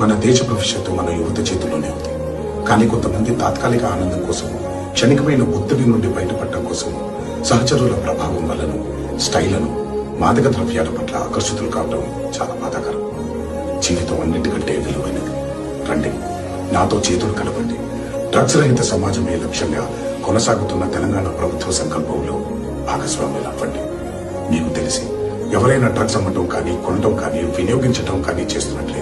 మన దేశ భవిష్యత్తు మన యువత చేతుల్లోనే ఉంది. కానీ కొంతమంది తాత్కాలిక ఆనందం కోసం క్షణికమైన ఒత్తిడి నుండి బయటపడటం కోసం సహచరుల ప్రభావం వలన స్టైలను మాదక ద్రవ్యాల పట్ల ఆకర్షితులు కావడం చాలా బాధాకరం. జీవితం అన్నిటికంటే విలువైనది. రండి నాతో చేతులు కలపండి. డ్రగ్స్ రహిత సమాజమే లక్ష్యంగా కొనసాగుతున్న తెలంగాణ ప్రభుత్వ సంకల్పంలో భాగస్వామ్యం అవ్వండి. మీకు తెలిసి ఎవరైనా డ్రగ్స్ అమ్మటం కానీ కొనటం కానీ వినియోగించడం కానీ చేస్తున్నట్లే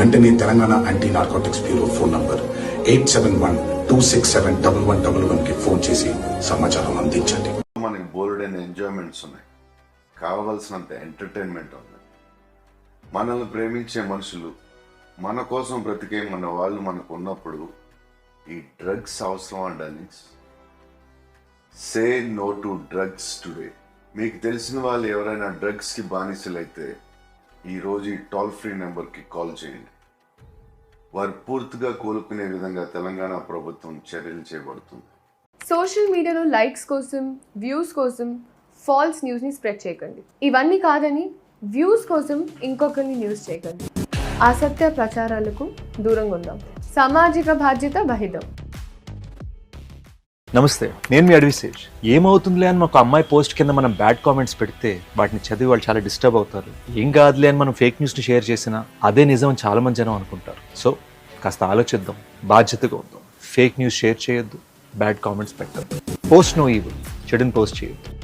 వెంటనే Telangana anti narcotics bureau phone number eight seven one two six seven double one double వన్కి ఫోన్ చేసి సమాచారం అందించండి. మనకి బోల్డెన్ ఎంజాయ్మెంట్స్ ఉన్నాయి. కావలసినంత ఎంటర్టైన్మెంట్ ఉంది. మనల్ని ప్రేమించే మనుషులు మన కోసం బ్రతికే మన వాళ్ళు మనకు ఉన్నప్పుడు ఈ డ్రగ్స్ అవసరం అండి say no to drugs today మీకు తెలిసిన వాళ్ళు ఎవరైనా డ్రగ్స్కి బానిసలైతే ఈరోజు ఈ టోల్ ఫ్రీ నెంబర్కి కాల్ చేయండి. వారు పూర్తిగా కోలుకునే విధంగా తెలంగాణ ప్రభుత్వం చర్యలు చేపడుతుంది. సోషల్ మీడియాలో లైక్స్ కోసం వ్యూస్ కోసం ఫాల్స్ న్యూస్ని స్ప్రెడ్ చేయకండి. ఇవన్నీ కాదని వ్యూస్ కోసం ఇంకొకరిని న్యూస్ చేయకండి. అసత్య ప్రచారాలకు దూరంగా ఉందాం. సామాజిక బాధ్యత వహిద్దాం నమస్తే నేను మీ అడ్విసేజ్ ఏమవుతుందిలే అని ఒక అమ్మాయి పోస్ట్ కింద మనం బ్యాడ్ కామెంట్స్ పెడితే వాటిని చదివి వాళ్ళు చాలా డిస్టర్బ్ అవుతారు. ఏం కాదులే అని మనం ఫేక్ న్యూస్ని షేర్ చేసినా అదే నిజం చాలా మంది జనం అనుకుంటారు. సో కాస్త ఆలోచిద్దాం బాధ్యతగా ఉందాం. ఫేక్ న్యూస్ షేర్ చేయొద్దు బ్యాడ్ కామెంట్స్ పెట్టద్దు. పోస్ట్ నో ఈవిల్ చెడుని పోస్ట్ చేయొద్దు.